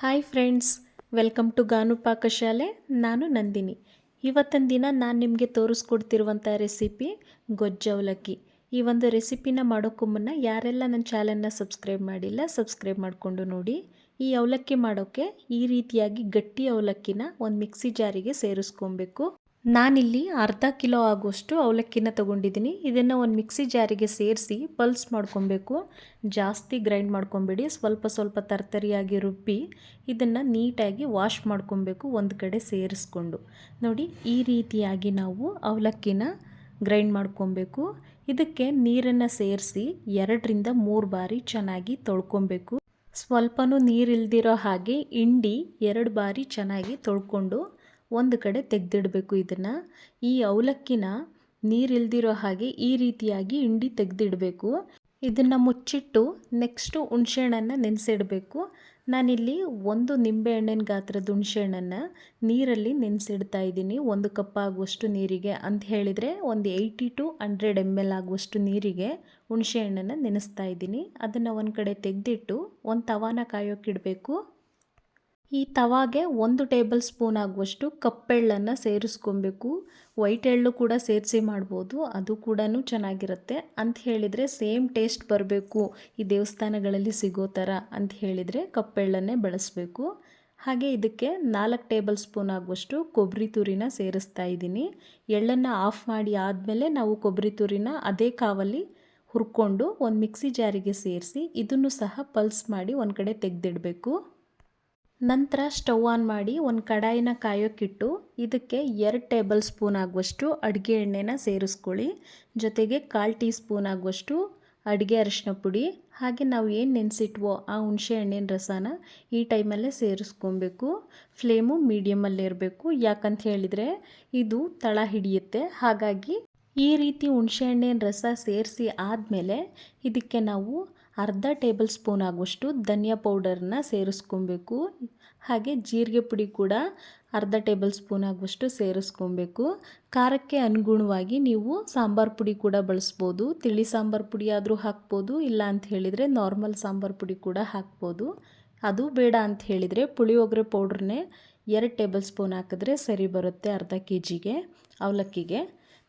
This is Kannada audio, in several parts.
Hi friends, welcome to Ganu ಪಾಕಶಾಲೆ ನಾನು ನಂದಿನಿ. ಇವತ್ತಿನ ದಿನ ನಾನು ನಿಮಗೆ ತೋರಿಸ್ಕೊಡ್ತಿರುವಂಥ ರೆಸಿಪಿ ಗೊಜ್ಜು ಅವಲಕ್ಕಿ. ಈ ಒಂದು ರೆಸಿಪಿನ ಮಾಡೋಕ್ಕೂ ಮುನ್ನ ಯಾರೆಲ್ಲ ನನ್ನ ಚಾನಲ್ನ ಸಬ್ಸ್ಕ್ರೈಬ್ ಮಾಡಿಲ್ಲ ಸಬ್ಸ್ಕ್ರೈಬ್ ಮಾಡಿಕೊಂಡು ನೋಡಿ. ಈ ಅವಲಕ್ಕಿ ಮಾಡೋಕ್ಕೆ ಈ ರೀತಿಯಾಗಿ ಗಟ್ಟಿ ಅವಲಕ್ಕಿನ ಒಂದು ಮಿಕ್ಸಿ ಜಾರಿಗೆ ಸೇರಿಸ್ಕೊಬೇಕು. ನಾನಿಲ್ಲಿ ಅರ್ಧ ಕಿಲೋ ಆಗುವಷ್ಟು ಅವಲಕ್ಕಿನ ತೊಗೊಂಡಿದ್ದೀನಿ. ಇದನ್ನು ಒಂದು ಮಿಕ್ಸಿ ಜಾರಿಗೆ ಸೇರಿಸಿ ಪಲ್ಸ್ ಮಾಡ್ಕೊಬೇಕು. ಜಾಸ್ತಿ ಗ್ರೈಂಡ್ ಮಾಡ್ಕೊಬೇಡಿ. ಸ್ವಲ್ಪ ಸ್ವಲ್ಪ ತರ್ತರಿಯಾಗಿ ರುಬ್ಬಿ ಇದನ್ನು ನೀಟಾಗಿ ವಾಶ್ ಮಾಡ್ಕೊಬೇಕು ಒಂದು ಕಡೆ ಸೇರಿಸ್ಕೊಂಡು. ನೋಡಿ, ಈ ರೀತಿಯಾಗಿ ನಾವು ಅವಲಕ್ಕಿನ ಗ್ರೈಂಡ್ ಮಾಡ್ಕೊಬೇಕು. ಇದಕ್ಕೆ ನೀರನ್ನು ಸೇರಿಸಿ ಎರಡರಿಂದ ಮೂರು ಬಾರಿ ಚೆನ್ನಾಗಿ ತೊಳ್ಕೊಬೇಕು. ಸ್ವಲ್ಪನೂ ನೀರಿಲ್ದಿರೋ ಹಾಗೆ ಹಿಂಡಿ ಎರಡು ಬಾರಿ ಚೆನ್ನಾಗಿ ತೊಳ್ಕೊಂಡು ಒಂದು ಕಡೆ ತೆಗೆದಿಡಬೇಕು ಇದನ್ನು. ಈ ಅವಲಕ್ಕಿನ ನೀರಿಲ್ದಿರೋ ಹಾಗೆ ಈ ರೀತಿಯಾಗಿ ಹಿಂಡಿ ತೆಗೆದಿಡಬೇಕು. ಇದನ್ನು ಮುಚ್ಚಿಟ್ಟು ನೆಕ್ಸ್ಟು ಹುಣಸೆಹಣ್ಣನ್ನು ನೆನೆಸಿಡಬೇಕು. ನಾನಿಲ್ಲಿ ಒಂದು ನಿಂಬೆಹಣ್ಣಿನ ಗಾತ್ರದ ಹುಣಸೆಹಣ್ಣನ್ನು ನೀರಲ್ಲಿ ನೆನೆಸಿಡ್ತಾ ಇದ್ದೀನಿ. ಒಂದು ಕಪ್ ಆಗುವಷ್ಟು ನೀರಿಗೆ ಅಂತ ಹೇಳಿದರೆ ಒಂದು eighty to hundred M L ಆಗುವಷ್ಟು ನೀರಿಗೆ ಹುಣಸೆಹಣ್ಣನ್ನು ನೆನೆಸ್ತಾ ಇದ್ದೀನಿ. ಅದನ್ನು ಒಂದು ಕಡೆ ತೆಗೆದಿಟ್ಟು ಒಂದು ತವಾನ ಕಾಯೋಕ್ಕಿಡಬೇಕು ಈ ತವಾಗೆ ಒಂದು ಟೇಬಲ್ ಸ್ಪೂನ್ ಆಗುವಷ್ಟು ಕಪ್ಪೆಳ್ಳನ್ನು ಸೇರಿಸ್ಕೊಬೇಕು. ವೈಟ್ ಎಳ್ಳು ಕೂಡ ಸೇರಿಸಿ ಮಾಡ್ಬೋದು. ಅದು ಕೂಡ ಚೆನ್ನಾಗಿರುತ್ತೆ. ಅಂತ ಹೇಳಿದರೆ ಸೇಮ್ ಟೇಸ್ಟ್ ಬರಬೇಕು. ಈ ದೇವಸ್ಥಾನಗಳಲ್ಲಿ ಸಿಗೋ ಥರ ಅಂತ ಹೇಳಿದರೆ ಕಪ್ಪೆಳ್ಳನ್ನೇ ಬಳಸಬೇಕು. ಹಾಗೆ ಇದಕ್ಕೆ ನಾಲ್ಕು ಟೇಬಲ್ ಸ್ಪೂನ್ ಆಗುವಷ್ಟು ಕೊಬ್ಬರಿ ತುರಿನ ಸೇರಿಸ್ತಾ ಇದ್ದೀನಿ. ಎಳ್ಳನ್ನು ಆಫ್ ಮಾಡಿ ಆದಮೇಲೆ ನಾವು ಕೊಬ್ಬರಿ ತುರಿನ ಅದೇ ಕಾವಲ್ಲಿ ಹುರ್ಕೊಂಡು ಒಂದು ಮಿಕ್ಸಿ ಜಾರಿಗೆ ಸೇರಿಸಿ, ಇದನ್ನು ಸಹ ಪಲ್ಸ್ ಮಾಡಿ ಒಂದು ಕಡೆ ತೆಗೆದಿಡಬೇಕು. ನಂತರ ಸ್ಟವ್ ಆನ್ ಮಾಡಿ ಒಂದು ಕಡಾಯಿನ ಕಾಯೋಕ್ಕಿಟ್ಟು ಇದಕ್ಕೆ ಎರಡು ಟೇಬಲ್ ಸ್ಪೂನ್ ಆಗುವಷ್ಟು ಅಡುಗೆ ಎಣ್ಣೆನ ಸೇರಿಸ್ಕೊಳ್ಳಿ. ಜೊತೆಗೆ ಕಾಲು ಟೀ ಸ್ಪೂನ್ ಆಗುವಷ್ಟು ಅಡುಗೆ ಅರಿಶಿನ ಪುಡಿ. ಹಾಗೆ ನಾವು ಏನು ನೆನೆಸಿಟ್ವೋ ಆ ಹುಣಸೆ ಹಣ್ಣಿನ ರಸನ ಈ ಟೈಮಲ್ಲೇ ಸೇರಿಸ್ಕೊಬೇಕು. ಫ್ಲೇಮು ಮೀಡಿಯಮಲ್ಲೇ ಇರಬೇಕು. ಯಾಕಂತ ಹೇಳಿದರೆ ಇದು ತಳ ಹಿಡಿಯುತ್ತೆ. ಹಾಗಾಗಿ ಈ ರೀತಿ ಹುಣಸೆ ಹಣ್ಣಿನ ರಸ ಸೇರಿಸಿ ಆದಮೇಲೆ ಇದಕ್ಕೆ ನಾವು ಅರ್ಧ ಟೇಬಲ್ ಸ್ಪೂನ್ ಆಗುವಷ್ಟು ಧನಿಯಾ ಪೌಡರ್ನ ಸೇರಿಸ್ಕೊಬೇಕು. ಹಾಗೆ ಜೀರಿಗೆ ಪುಡಿ ಕೂಡ ಅರ್ಧ ಟೇಬಲ್ ಸ್ಪೂನ್ ಆಗುವಷ್ಟು ಸೇರಿಸ್ಕೊಬೇಕು. ಖಾರಕ್ಕೆ ಅನುಗುಣವಾಗಿ ನೀವು ಸಾಂಬಾರು ಪುಡಿ ಕೂಡ ಬಳಸ್ಬೋದು. ತಿಳಿ ಸಾಂಬಾರು ಪುಡಿ ಆದರೂ ಹಾಕ್ಬೋದು, ಇಲ್ಲ ಅಂತ ಹೇಳಿದರೆ ನಾರ್ಮಲ್ ಸಾಂಬಾರು ಪುಡಿ ಕೂಡ ಹಾಕ್ಬೋದು. ಅದು ಬೇಡ ಅಂತ ಹೇಳಿದರೆ ಪುಳಿಯೋಗರೆ ಪೌಡ್ರನ್ನೇ ಎರಡು ಟೇಬಲ್ ಸ್ಪೂನ್ ಹಾಕಿದ್ರೆ ಸರಿ ಬರುತ್ತೆ ಅರ್ಧ ಕೆ ಜಿಗೆ ಅವಲಕ್ಕಿಗೆ.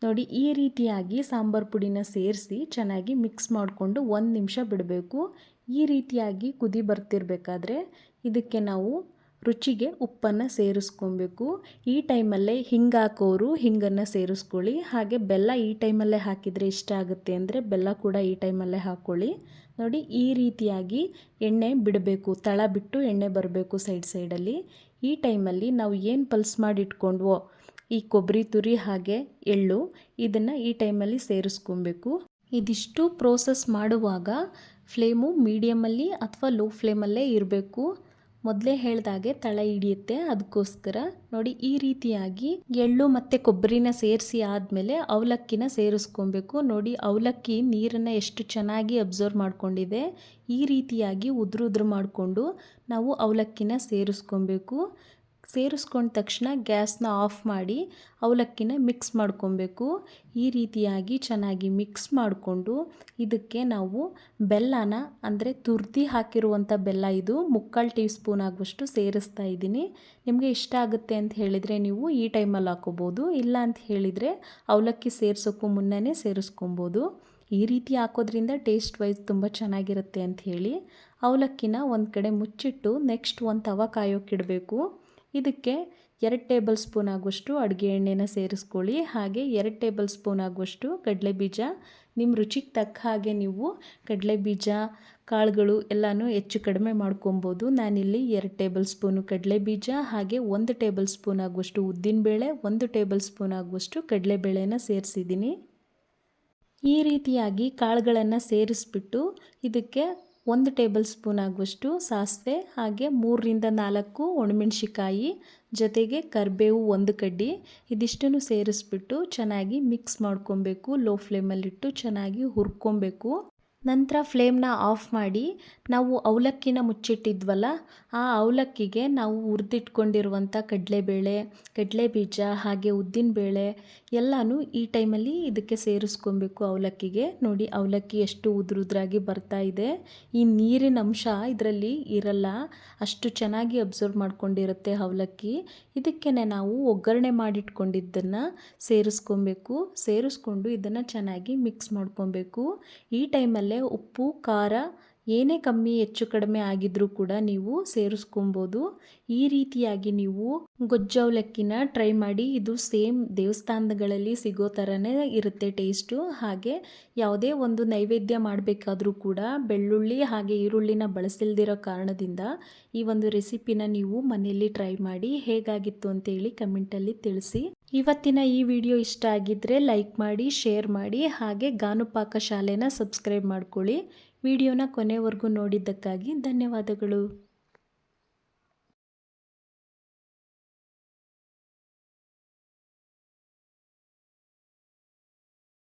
ನೋಡಿ, ಈ ರೀತಿಯಾಗಿ ಸಾಂಬಾರು ಪುಡಿನ ಸೇರಿಸಿ ಚೆನ್ನಾಗಿ ಮಿಕ್ಸ್ ಮಾಡಿಕೊಂಡು ಒಂದು ನಿಮಿಷ ಬಿಡಬೇಕು. ಈ ರೀತಿಯಾಗಿ ಕುದಿ ಬರ್ತಿರ್ಬೇಕಾದ್ರೆ ಇದಕ್ಕೆ ನಾವು ರುಚಿಗೆ ಉಪ್ಪನ್ನು ಸೇರಿಸ್ಕೊಬೇಕು. ಈ ಟೈಮಲ್ಲೇ ಹಿಂಗೆ ಹಾಕೋರು ಹಿಂಗನ್ನು ಸೇರಿಸ್ಕೊಳ್ಳಿ. ಹಾಗೆ ಬೆಲ್ಲ ಈ ಟೈಮಲ್ಲೇ ಹಾಕಿದರೆ ಇಷ್ಟ ಆಗುತ್ತೆ ಅಂದರೆ ಬೆಲ್ಲ ಕೂಡ ಈ ಟೈಮಲ್ಲೇ ಹಾಕ್ಕೊಳ್ಳಿ ನೋಡಿ, ಈ ರೀತಿಯಾಗಿ ಎಣ್ಣೆ ಬಿಡಬೇಕು, ತಳ ಬಿಟ್ಟು ಎಣ್ಣೆ ಬರಬೇಕು ಸೈಡ್ ಸೈಡಲ್ಲಿ. ಈ ಟೈಮಲ್ಲಿ ನಾವು ಏನು ಪಲ್ಸ್ ಮಾಡಿ ಇಟ್ಕೊಂಡ್ವೋ ಈ ಕೊಬ್ಬರಿ ತುರಿ ಹಾಗೆ ಎಳ್ಳು ಇದನ್ನು ಈ ಟೈಮಲ್ಲಿ ಸೇರಿಸ್ಕೊಬೇಕು. ಇದಿಷ್ಟು ಪ್ರೋಸೆಸ್ ಮಾಡುವಾಗ ಫ್ಲೇಮು ಮೀಡಿಯಮಲ್ಲಿ ಅಥವಾ ಲೋ ಫ್ಲೇಮಲ್ಲೇ ಇರಬೇಕು. ಮೊದಲೇ ಹೇಳಿದಾಗೆ ತಳ ಹಿಡಿಯುತ್ತೆ. ಅದಕ್ಕೋಸ್ಕರ ನೋಡಿ ಈ ರೀತಿಯಾಗಿ ಎಳ್ಳು ಮತ್ತು ಕೊಬ್ಬರಿನ ಸೇರಿಸಿ ಆದಮೇಲೆ ಅವಲಕ್ಕಿನ ಸೇರಿಸ್ಕೊಬೇಕು. ನೋಡಿ ಅವಲಕ್ಕಿ ನೀರನ್ನು ಎಷ್ಟು ಚೆನ್ನಾಗಿ ಅಬ್ಸರ್ವ್ ಮಾಡಿಕೊಂಡಿದೆ. ಈ ರೀತಿಯಾಗಿ ಉದುರು ಉದುರು ಮಾಡಿಕೊಂಡು ನಾವು ಅವಲಕ್ಕಿನ ಸೇರಿಸ್ಕೊಬೇಕು. ಸೇರಿಸ್ಕೊಂಡ ತಕ್ಷಣ ಗ್ಯಾಸ್ನ ಆಫ್ ಮಾಡಿ ಅವಲಕ್ಕಿನ ಮಿಕ್ಸ್ ಮಾಡ್ಕೊಬೇಕು. ಈ ರೀತಿಯಾಗಿ ಚೆನ್ನಾಗಿ ಮಿಕ್ಸ್ ಮಾಡಿಕೊಂಡು ಇದಕ್ಕೆ ನಾವು ಬೆಲ್ಲನ, ಅಂದರೆ ತುರ್ದಿ ಹಾಕಿರುವಂಥ ಬೆಲ್ಲ ಇದು ಮುಕ್ಕಾಲು ಟೀ ಸ್ಪೂನ್ ಆಗುವಷ್ಟು ಸೇರಿಸ್ತಾ ಇದ್ದೀನಿ. ನಿಮಗೆ ಇಷ್ಟ ಆಗುತ್ತೆ ಅಂತ ಹೇಳಿದರೆ ನೀವು ಈ ಟೈಮಲ್ಲಿ ಹಾಕೋಬೋದು, ಇಲ್ಲ ಅಂತ ಹೇಳಿದರೆ ಅವಲಕ್ಕಿ ಸೇರಿಸೋಕ್ಕೂ ಮುನ್ನೇ ಸೇರಿಸ್ಕೊಬೋದು. ಈ ರೀತಿ ಹಾಕೋದ್ರಿಂದ ಟೇಸ್ಟ್ ವೈಸ್ ತುಂಬ ಚೆನ್ನಾಗಿರುತ್ತೆ ಅಂತ ಹೇಳಿ ಅವಲಕ್ಕಿನ ಒಂದು ಕಡೆ ಮುಚ್ಚಿಟ್ಟು ನೆಕ್ಸ್ಟ್ ಒಂದು ತವ ಕಾಯೋಕ್ಕಿಡಬೇಕು ಇದಕ್ಕೆ ಎರಡು ಟೇಬಲ್ ಸ್ಪೂನ್ ಆಗುವಷ್ಟು ಅಡುಗೆ ಎಣ್ಣೆನ ಸೇರಿಸ್ಕೊಳ್ಳಿ. ಹಾಗೆ ಎರಡು ಟೇಬಲ್ ಸ್ಪೂನ್ ಆಗುವಷ್ಟು ಕಡಲೆ ಬೀಜ. ನಿಮ್ಮ ರುಚಿಗೆ ತಕ್ಕ ಹಾಗೆ ನೀವು ಕಡಲೆ ಬೀಜ, ಕಾಳುಗಳು ಎಲ್ಲನೂ ಹೆಚ್ಚು ಕಡಿಮೆ ಮಾಡ್ಕೊಬೋದು. ನಾನಿಲ್ಲಿ ಎರಡು ಟೇಬಲ್ ಸ್ಪೂನು ಕಡಲೆ ಬೀಜ, ಹಾಗೆ ಒಂದು ಟೇಬಲ್ ಸ್ಪೂನ್ ಆಗುವಷ್ಟು ಉದ್ದಿನಬೇಳೆ ಒಂದು ಟೇಬಲ್ ಸ್ಪೂನ್ ಆಗುವಷ್ಟು ಕಡಲೆಬೇಳೆನ ಸೇರಿಸಿದ್ದೀನಿ. ಈ ರೀತಿಯಾಗಿ ಕಾಳುಗಳನ್ನು ಸೇರಿಸ್ಬಿಟ್ಟು ಇದಕ್ಕೆ ಒಂದು ಟೇಬಲ್ ಸ್ಪೂನ್ ಆಗುವಷ್ಟು ಸಾಸಿವೆ ಹಾಗೆ ಮೂರರಿಂದ ನಾಲ್ಕು ಒಣಮೆಣ್ಸಿಕಾಯಿ ಜೊತೆಗೆ ಕರಿಬೇವು ಒಂದು ಕಡ್ಡಿ, ಇದಿಷ್ಟನ್ನು ಸೇರಿಸ್ಬಿಟ್ಟು ಚೆನ್ನಾಗಿ ಮಿಕ್ಸ್ ಮಾಡ್ಕೊಬೇಕು. ಲೋ ಫ್ಲೇಮಲ್ಲಿಟ್ಟು ಚೆನ್ನಾಗಿ ಹುರ್ಕೊಬೇಕು. ನಂತರ ಫ್ಲೇಮ್ನ ಆಫ್ ಮಾಡಿ ನಾವು ಅವಲಕ್ಕಿನ ಮುಚ್ಚಿಟ್ಟಿದ್ವಲ್ಲ, ಆ ಅವಲಕ್ಕಿಗೆ ನಾವು ಹುರಿದಿಟ್ಕೊಂಡಿರುವಂಥ ಕಡಲೆಬೇಳೆ, ಕಡಲೆಬೀಜ, ಹಾಗೆ ಉದ್ದಿನಬೇಳೆ ಎಲ್ಲನೂ ಈ ಟೈಮಲ್ಲಿ ಇದಕ್ಕೆ ಸೇರಿಸ್ಕೊಬೇಕು ಅವಲಕ್ಕಿಗೆ. ನೋಡಿ, ಅವಲಕ್ಕಿ ಎಷ್ಟು ಉದುರುದ್ರಾಗಿ ಬರ್ತಾ ಇದೆ. ಈ ನೀರಿನ ಅಂಶ ಇದರಲ್ಲಿ ಇರಲ್ಲ. ಅಷ್ಟು ಚೆನ್ನಾಗಿ ಅಬ್ಸರ್ವ್ ಮಾಡ್ಕೊಂಡಿರುತ್ತೆ ಅವಲಕ್ಕಿ. ಇದಕ್ಕೆ ನಾವು ಒಗ್ಗರಣೆ ಮಾಡಿಟ್ಕೊಂಡಿದ್ದನ್ನು ಸೇರಿಸ್ಕೊಬೇಕು. ಸೇರಿಸ್ಕೊಂಡು ಇದನ್ನು ಚೆನ್ನಾಗಿ ಮಿಕ್ಸ್ ಮಾಡ್ಕೊಬೇಕು. ಈ ಟೈಮಲ್ಲೇ ಉಪ್ಪು ಖಾರ ಏನೇ ಕಮ್ಮಿ ಹೆಚ್ಚು ಕಡಿಮೆ ಆಗಿದ್ರೂ ಕೂಡ ನೀವು ಸೇರಿಸ್ಕೊಬೋದು. ಈ ರೀತಿಯಾಗಿ ನೀವು ಗೊಜ್ಜವಲಕ್ಕಿನ ಟ್ರೈ ಮಾಡಿ, ಇದು ಸೇಮ್ ದೇವಸ್ಥಾನಗಳಲ್ಲಿ ಸಿಗೋ ಥರನೇ ಇರುತ್ತೆ ಟೇಸ್ಟು ಹಾಗೆ ಯಾವುದೇ ಒಂದು ನೈವೇದ್ಯ ಮಾಡಬೇಕಾದ್ರೂ ಕೂಡ ಬೆಳ್ಳುಳ್ಳಿ ಹಾಗೆ ಈರುಳ್ಳಿನ ಬಳಸಿಲ್ದಿರೋ ಕಾರಣದಿಂದ ಈ ಒಂದು ರೆಸಿಪಿನ ನೀವು ಮನೆಯಲ್ಲಿ ಟ್ರೈ ಮಾಡಿ ಹೇಗಾಗಿತ್ತು ಅಂತೇಳಿ ಕಮೆಂಟಲ್ಲಿ ತಿಳಿಸಿ. ಇವತ್ತಿನ ಈ ವಿಡಿಯೋ ಇಷ್ಟ ಆಗಿದ್ದರೆ ಲೈಕ್ ಮಾಡಿ ಶೇರ್ ಮಾಡಿ, ಹಾಗೆ ಗಾನುಪಾಕ ಶಾಲೆನ ಸಬ್ಸ್ಕ್ರೈಬ್ ಮಾಡ್ಕೊಳ್ಳಿ. ವಿಡಿಯೋನ ಕೊನೆವರೆಗೂ ನೋಡಿದ್ದಕ್ಕಾಗಿ ಧನ್ಯವಾದಗಳು.